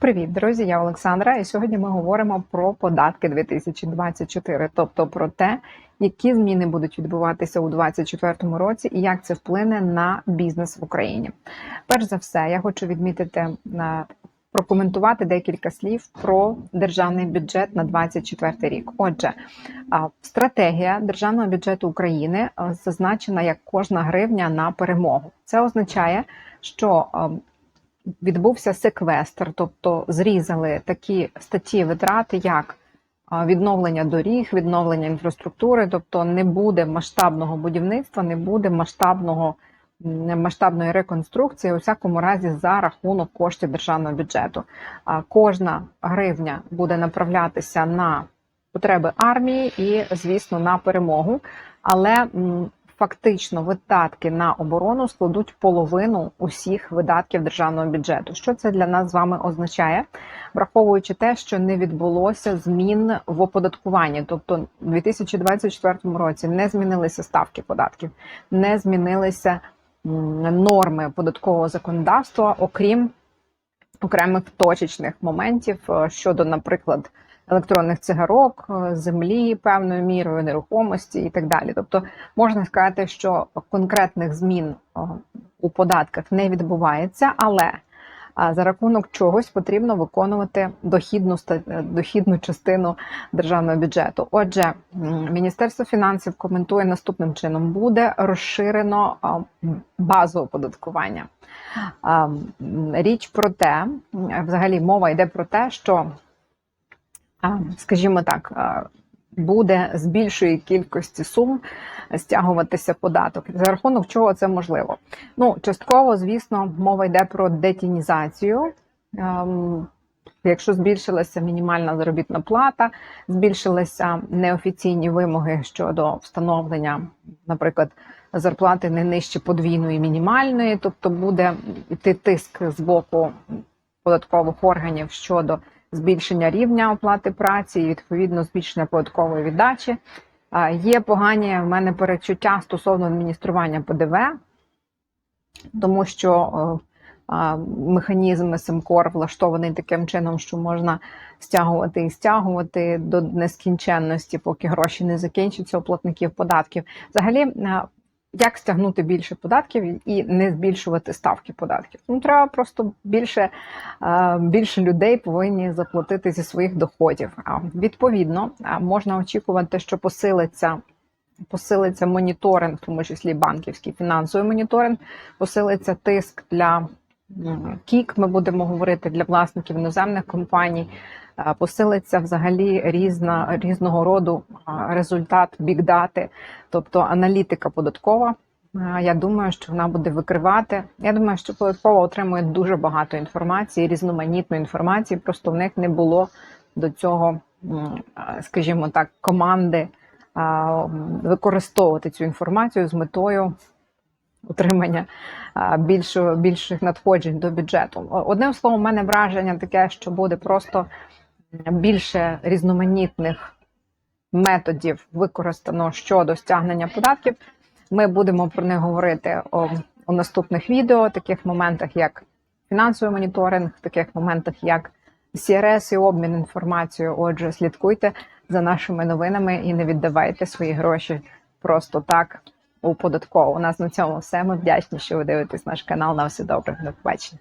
Привіт, друзі! Я Олександра, і сьогодні ми говоримо про податки 2024, тобто про те, які зміни будуть відбуватися у 2024 році і як це вплине на бізнес в Україні. Перш за все, я хочу відмітити на прокоментувати декілька слів про державний бюджет на 2024 рік. Отже, стратегія державного бюджету України зазначена як кожна гривня на перемогу. Це означає, що відбувся секвестр, тобто зрізали такі статті витрати, як відновлення доріг, відновлення інфраструктури, тобто не буде масштабного будівництва, не буде масштабного масштабної реконструкції, у всякому разі за рахунок коштів державного бюджету. Кожна гривня буде направлятися на потреби армії і, звісно, на перемогу. Але фактично видатки на оборону складуть половину усіх видатків державного бюджету. Що це для нас з вами означає, враховуючи те, що не відбулося змін в оподаткуванні, тобто у 2024 році не змінилися ставки податків, не змінилися норми податкового законодавства, окрім окремих точечних моментів е, щодо, наприклад, електронних цигарок, е, землі певною мірою, нерухомості і так далі. Тобто можна сказати, що конкретних змін е, у податках не відбувається, але за рахунок чогось потрібно виконувати дохідну е, дохідну частину державного бюджету. Отже, Міністерство фінансів коментує наступним чином: буде розширено базу оподаткування. Річ про те, взагалі мова йде про те, що скажімо так, буде з більшої кількості сум стягуватися податок. За рахунок чого це можливо? Ну, частково, звісно, мова йде про детінізацію. Ем, Якщо збільшилася мінімальна заробітна плата, збільшилися неофіційні вимоги щодо встановлення, наприклад, зарплати не нижче подвійної мінімальної, тобто буде йти тиск з боку податкових органів щодо збільшення рівня оплати праці і відповідно збільшення податкової віддачі. Є погані в мене перечуття стосовно адміністрування ПДВ, тому що механізм СМКОР влаштований таким чином, що можна стягувати і стягувати до нескінченності, поки гроші не закінчаться у платників податків. Взагалі, як стягнути більше податків і не збільшувати ставки податків? Ну треба просто більше, е, більше людей повинні заплатити зі своїх доходів. А відповідно можна очікувати, що посилиться. Посилиться моніторинг, в тому числі банківський фінансовий моніторинг, посилиться тиск для КІК. Ми будемо говорити для власників іноземних компаній. Е, Посилиться взагалі різна різного роду а, результат бікдати, тобто аналітика податкова. Е, Я думаю, що вона буде викривати. Я думаю, що податкова отримує дуже багато інформації, різноманітної інформації. Просто в них не було до цього, е, скажімо так, команди використовувати цю інформацію з метою отримання а, більшого, більших надходжень до бюджету. Одним словом, у мене враження таке, що буде просто більше різноманітних методів використано щодо стягнення податків. Ми будемо про них говорити у, у наступних відео, таких моментах, як фінансовий моніторинг, таких моментах, як CRS і обмін інформацією. Отже, слідкуйте за нашими новинами і не віддавайте свої гроші просто так у податкову. У нас на цьому все. Ми вдячні, що ви дивитесь наш канал. На все добре. До побачення.